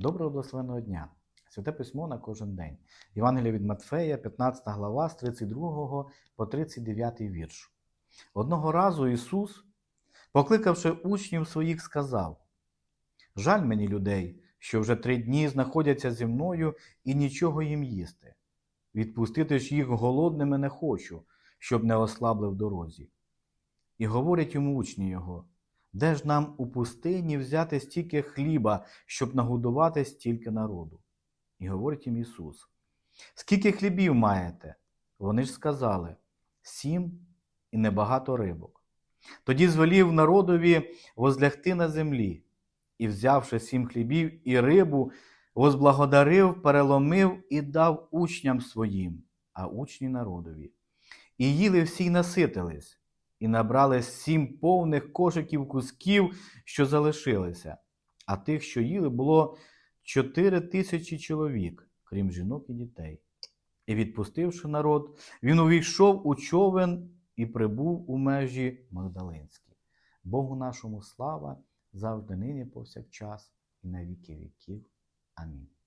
Доброго благословенного дня! Святе письмо на кожен день. Євангелія від Матфея, 15 глава, з 32 по 39 вірш. Одного разу Ісус, покликавши учнів своїх, сказав: Жаль мені людей, що вже три дні знаходяться зі мною і нічого їм їсти. Відпустити ж їх голодними не хочу, щоб не ослабли в дорозі. І говорять йому учні його, де ж нам у пустині взяти стільки хліба, щоб нагодувати стільки народу? І говорить їм Ісус: Скільки хлібів маєте? Вони ж сказали сім і небагато рибок. Тоді звелів народові возлягти на землі, і, взявши сім хлібів і рибу, возблагодарив, переломив і дав учням своїм, а учні народові. І їли всі й наситились, і набрали сім повних кошиків кусків, що залишилися, а тих, що їли, було чотири тисячі чоловік, крім жінок і дітей. І, відпустивши народ, він увійшов у човен і прибув у межі Магдалинські. Богу нашому слава завжди нині повсякчас і на віки віків. Амінь.